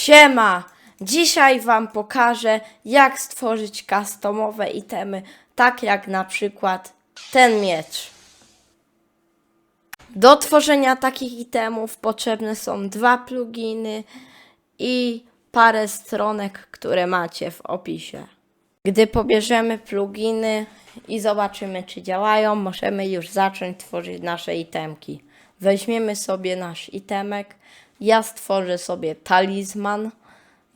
Siema! Dzisiaj Wam pokażę, jak stworzyć customowe itemy, tak jak na przykład ten miecz. Do tworzenia takich itemów potrzebne są dwa pluginy i parę stronek, które macie w opisie. Gdy pobierzemy pluginy i zobaczymy, czy działają, możemy już zacząć tworzyć nasze itemki. Weźmiemy sobie nasz itemek. Ja stworzę sobie talizman.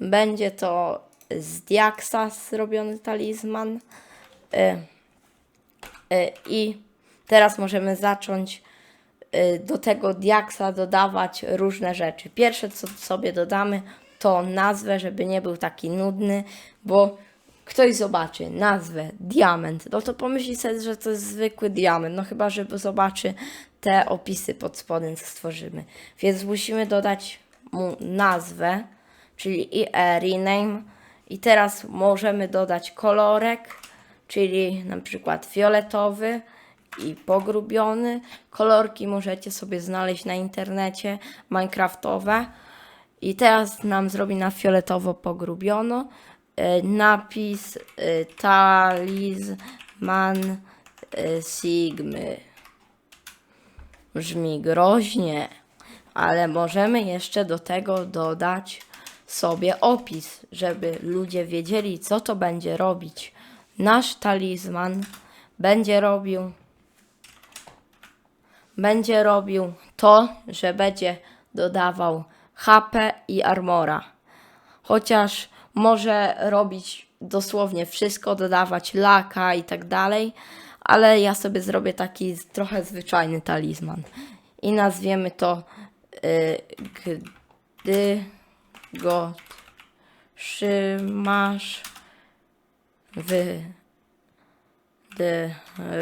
Będzie to z diaksa zrobiony talizman. Y, y, I teraz możemy zacząć y, do tego diaksa dodawać różne rzeczy. Pierwsze, co sobie dodamy, to nazwę, żeby nie był taki nudny, bo ktoś zobaczy nazwę diament, no to pomyśli sobie, że to jest zwykły diament, no chyba, że zobaczy te opisy pod spodem, co stworzymy. Więc musimy dodać mu nazwę, czyli IE rename i teraz możemy dodać kolorek, czyli na przykład fioletowy i pogrubiony. Kolorki możecie sobie znaleźć na internecie, minecraftowe. I teraz nam zrobi na fioletowo pogrubiono. E, Napis e, talizman e, Sigmy. Brzmi groźnie, ale możemy jeszcze do tego dodać sobie opis, żeby ludzie wiedzieli, co to będzie robić. Nasz talizman będzie robił będzie robił to, że będzie dodawał HP i armora. Chociaż może robić dosłownie wszystko, dodawać laka i tak dalej, ale ja sobie zrobię taki trochę zwyczajny talizman. I nazwiemy to y, gdy go trzymasz w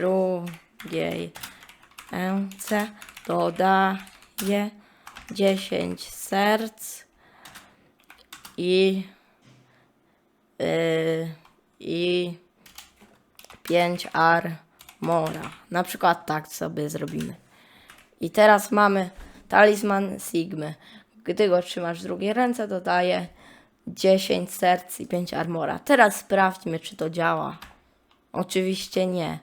drugiej ręce dodaję 10 serc i yy, i 5 armora. Na przykład tak sobie zrobimy. I teraz mamy talizman Sigmy. Gdy go trzymasz w drugiej ręce, dodaje 10 serc i 5 armora. Teraz sprawdźmy, czy to działa. Oczywiście nie,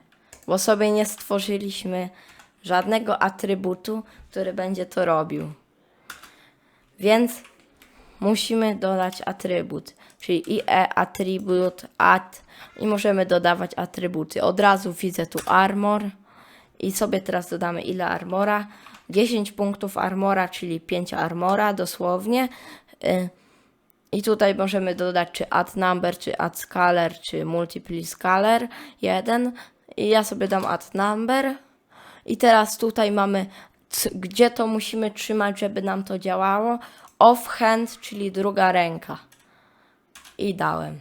bo sobie nie stworzyliśmy żadnego atrybutu, który będzie to robił. Więc musimy dodać atrybut, czyli IE attribute add i możemy dodawać atrybuty. Od razu widzę tu armor i sobie teraz dodamy ile armora. 10 punktów armora, czyli 5 armora dosłownie. Y, I tutaj możemy dodać czy add number, czy add scalar, czy multiply scalar 1. I ja sobie dam add number. I teraz tutaj mamy, gdzie to musimy trzymać, żeby nam to działało. Offhand, czyli druga ręka. I dałem.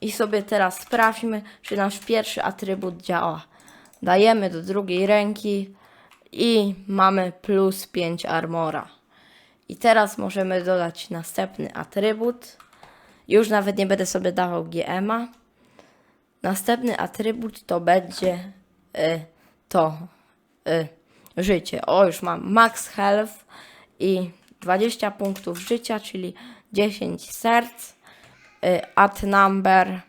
I sobie teraz sprawdźmy, czy nasz pierwszy atrybut działa. Dajemy do drugiej ręki i mamy plus 5 armora. I teraz możemy dodać następny atrybut. Już nawet nie będę sobie dawał GMA. Następny atrybut to będzie y, to y, życie. O, już mam max health i 20 punktów życia, czyli 10 serc, y, add number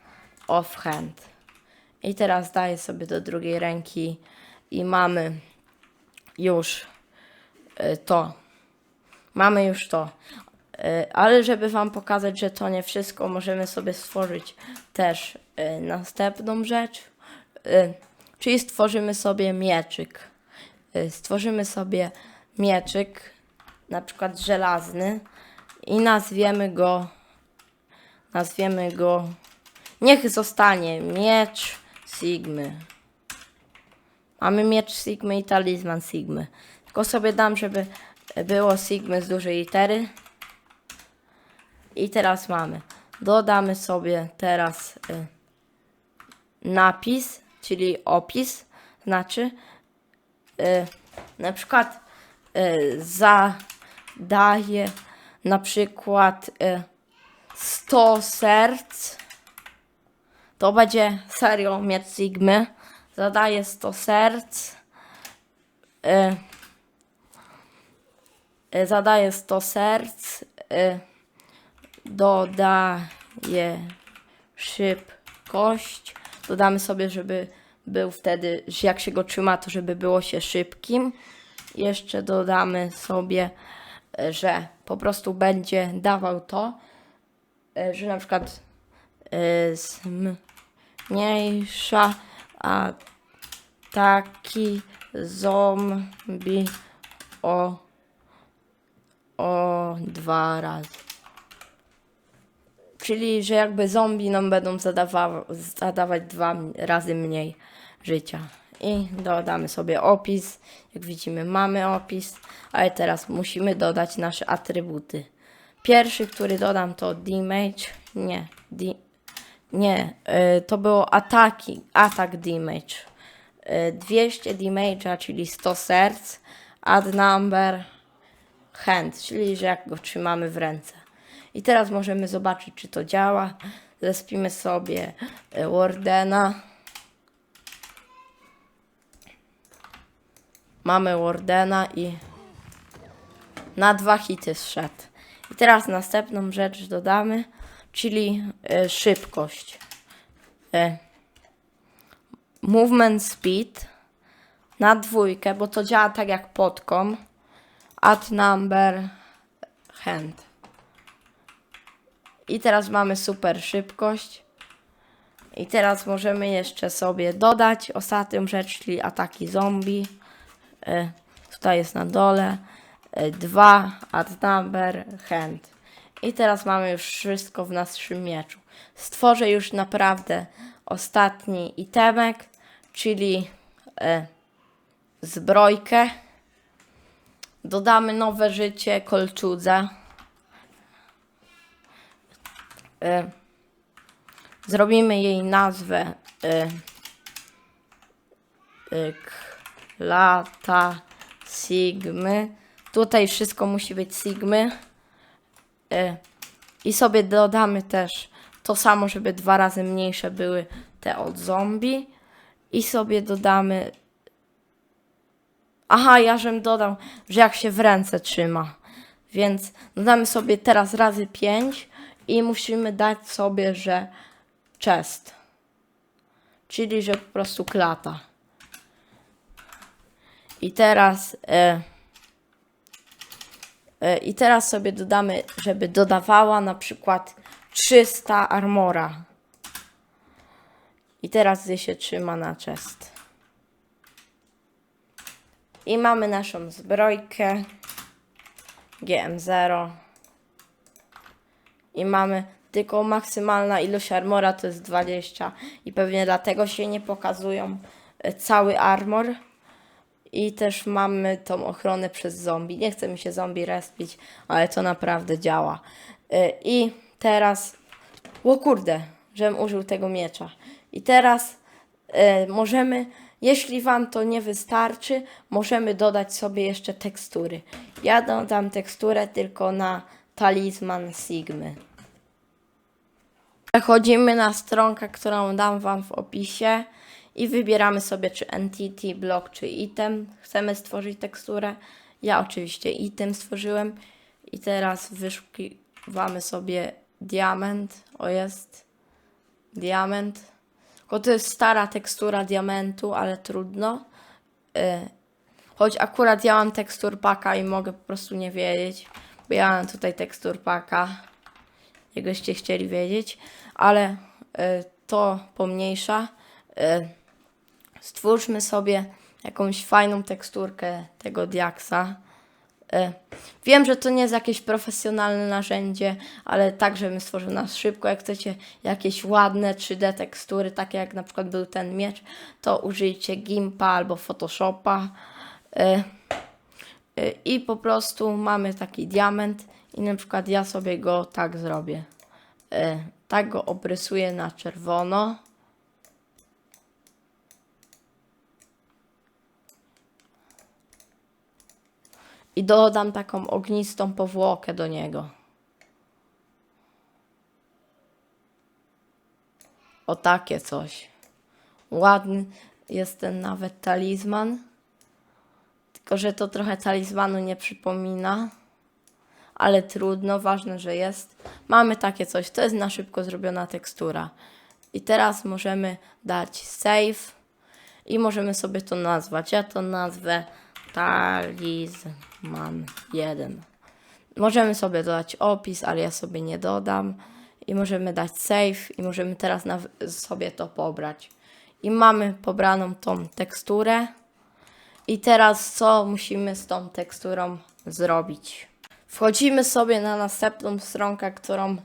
of hand. I teraz daję sobie do drugiej ręki i mamy już y, to. Mamy już to. Y, Ale żeby Wam pokazać, że to nie wszystko, możemy sobie stworzyć też następną rzecz. Czyli stworzymy sobie mieczyk. Stworzymy sobie mieczyk, na przykład żelazny i nazwiemy go nazwiemy go niech zostanie miecz Sigmy. Mamy miecz Sigmy i talizman Sigmy. Tylko sobie dam, żeby było Sigmy z dużej litery. I teraz mamy. Dodamy sobie teraz y, napis, czyli opis. Znaczy, y, na przykład y, zadaje na przykład y, 100 serc. To będzie serio miecz Sigmy. Zadaje 100 serc. Y, y, zadaje 100 serc. Y, dodaje szybkość. Dodamy sobie, żeby był wtedy, że jak się go trzyma, to żeby było się szybkim. Jeszcze dodamy sobie, że po prostu będzie dawał to, że na przykład e, zmniejsza ataki zombie o, o dwa razy. Czyli, że jakby zombie nam będą zadawa- zadawać dwa razy mniej życia. I dodamy sobie opis. Jak widzimy, mamy opis, ale teraz musimy dodać nasze atrybuty. Pierwszy, który dodam, to damage. Nie, di- nie, y, to było ataki, atak damage. Y, 200 damage'a, czyli 100 serc. Add number hand, czyli że jak go trzymamy w ręce. I teraz możemy zobaczyć, czy to działa. Zespimy sobie y, Wardena. Mamy Wardena i na dwa hity zszedł. Teraz następną rzecz dodamy, czyli y, szybkość. Y, movement speed na dwójkę, bo to działa tak jak podkom. Add number hand. I teraz mamy super szybkość. I teraz możemy jeszcze sobie dodać ostatnią rzecz, czyli ataki zombie. E, tutaj jest na dole. E, Dwa, add number, hand. I teraz mamy już wszystko w naszym mieczu. Stworzę już naprawdę ostatni itemek, czyli e, zbrojkę. Dodamy nowe życie kolczudze. E, zrobimy jej nazwę e, e, Klata Sigmy. Tutaj wszystko musi być Sigmy. E, I sobie dodamy też to samo, żeby dwa razy mniejsze były te od zombie. I sobie dodamy. Aha, ja żem dodał, że jak się w ręce trzyma. Więc dodamy sobie teraz razy 5 i musimy dać sobie, że chest. Czyli, że po prostu klata. I teraz e, i teraz sobie dodamy, żeby dodawała na przykład 300 armora. I teraz gdzie się trzyma na chest. I mamy naszą zbrojkę GM0. I mamy tylko maksymalna ilość armora to jest 20 i pewnie dlatego się nie pokazują e, cały armor. I też mamy tą ochronę przez zombie. Nie chce mi się zombie respić, ale to naprawdę działa. Y, I teraz. O kurde, żebym użył tego miecza. I teraz y, możemy, jeśli Wam to nie wystarczy, możemy dodać sobie jeszcze tekstury. Ja dodam teksturę tylko na talizman Sigmy. Przechodzimy na stronkę, którą dam Wam w opisie i wybieramy sobie czy entity, block czy item. Chcemy stworzyć teksturę. Ja oczywiście item stworzyłem i teraz wyszukiwamy sobie diament. O jest diament. Tylko to jest stara tekstura diamentu, ale trudno. Y, Choć akurat ja mam tekstur paka i mogę po prostu nie wiedzieć, bo ja mam tutaj tekstur paka jakbyście chcieli wiedzieć, ale y, to pomniejsza. Y, stwórzmy sobie jakąś fajną teksturkę tego diaksa. Y, wiem, że to nie jest jakieś profesjonalne narzędzie, ale tak, żebym stworzył nas szybko. Jak chcecie jakieś ładne 3D tekstury, takie jak na przykład był ten miecz, to użyjcie Gimpa albo Photoshopa. Y, Y, I po prostu mamy taki diament i na przykład ja sobie go tak zrobię. Tak go obrysuję na czerwono. I dodam taką ognistą powłokę do niego. O takie coś. Ładny jest ten nawet talizman. Tylko, że to trochę talizmanu nie przypomina. ale trudno, ważne, że jest. Mamy takie coś, to jest na szybko zrobiona tekstura. I teraz możemy dać save i możemy sobie to nazwać. Ja to nazwę talizman 1. Możemy sobie dodać opis, ale ja sobie nie dodam. I możemy dać save i możemy teraz sobie to pobrać. I mamy pobraną tą teksturę. I teraz co musimy z tą teksturą zrobić? Wchodzimy sobie na następną stronkę, którą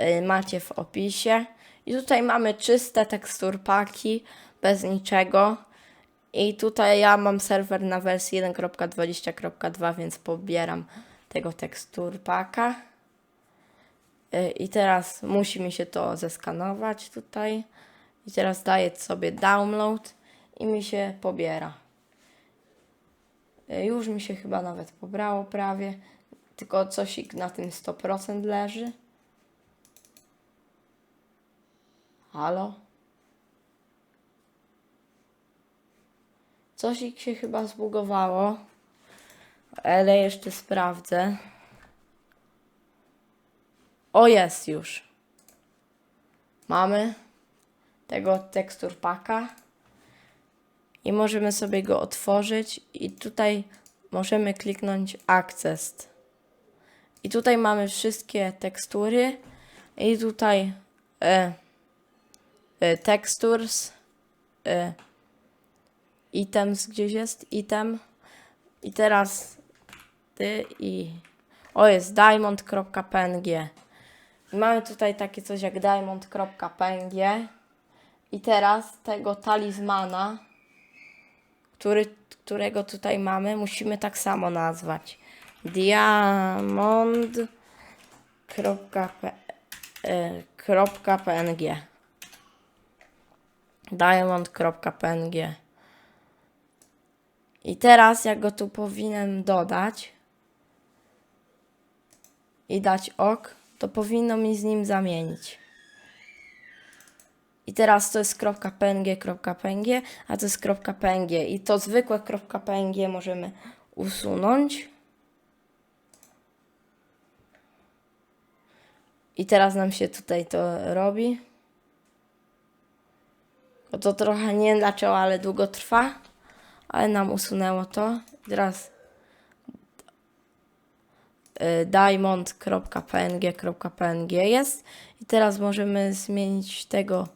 y, macie w opisie. I tutaj mamy czyste tekstur paki, bez niczego. I tutaj ja mam serwer na wersji 1.20.2, więc pobieram tego tekstur paka. Y, I teraz musi mi się to zeskanować tutaj. I teraz daję sobie download i mi się pobiera. Y, Już mi się chyba nawet pobrało prawie. Tylko coś na tym 100% leży. Halo? Coś się chyba zbugowało. Ale jeszcze sprawdzę. O, jest już. Mamy tego tekstur paka. I możemy sobie go otworzyć. I tutaj możemy kliknąć Access. I tutaj mamy wszystkie tekstury. I tutaj e, e, textures. E, items gdzieś jest. Item. I teraz ty i. O, jest diamond.png. Mamy tutaj takie coś jak diamond.png. I teraz tego talizmana, który, którego tutaj mamy, musimy tak samo nazwać. Diamond.png. Diamond.png. I teraz jak go tu powinienem dodać i dać ok, to powinno mi z nim zamienić. I teraz to jest .png, .png, a to jest .png i to zwykłe .png możemy usunąć. I teraz nam się tutaj to robi. To trochę nie dlaczego, ale długo trwa. Ale nam usunęło to. Teraz y, diamond.png.png jest. I teraz możemy zmienić tego.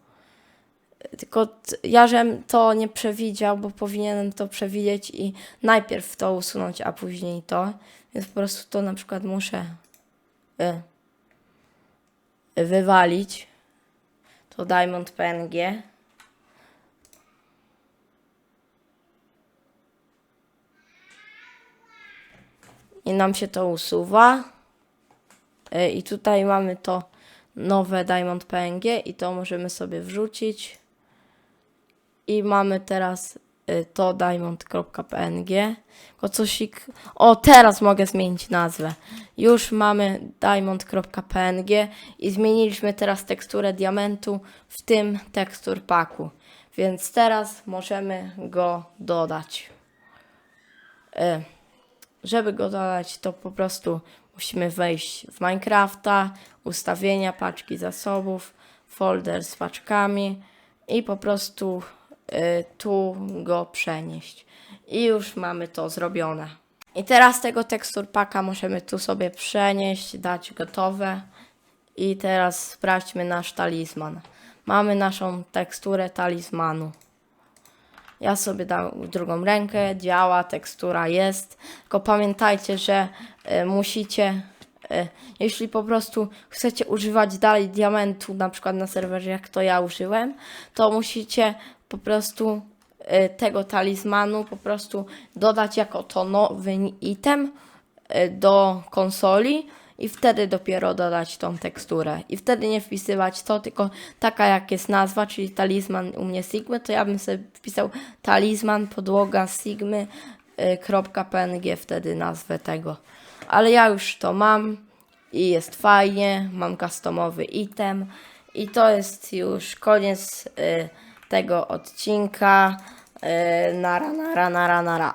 Tylko ja żem to nie przewidział, bo powinienem to przewidzieć i najpierw to usunąć, a później to. Więc po prostu to na przykład muszę y, wywalić. To diamond.png. i nam się to usuwa. E, I tutaj mamy to nowe Diamond PNG i to możemy sobie wrzucić. I mamy teraz e, to diamond.png. Tylko cosik. O, teraz mogę zmienić nazwę. Już mamy diamond.png i zmieniliśmy teraz teksturę diamentu w tym tekstur paku. Więc teraz możemy go dodać. E, żeby go dodać, to po prostu musimy wejść w Minecrafta, ustawienia, paczki zasobów, folder z paczkami i po prostu y, tu go przenieść. I już mamy to zrobione. I teraz tego tekstur paka możemy tu sobie przenieść, dać gotowe. I teraz sprawdźmy nasz talizman. Mamy naszą teksturę talizmanu. Ja sobie dam drugą rękę, działa, tekstura jest. Tylko pamiętajcie, że e, musicie, e, jeśli po prostu chcecie używać dalej diamentu, na przykład na serwerze, jak to ja użyłem, to musicie po prostu e, tego talizmanu po prostu dodać jako to nowy item e, do konsoli i wtedy dopiero dodać tą teksturę. I wtedy nie wpisywać to, tylko taka jak jest nazwa, czyli talizman u mnie Sigmy, to ja bym sobie wpisał talizman podłoga Sigmy y, .png wtedy nazwę tego. Ale ja już to mam i jest fajnie, mam customowy item i to jest już koniec y, tego odcinka. Y, nara, nara, nara, nara.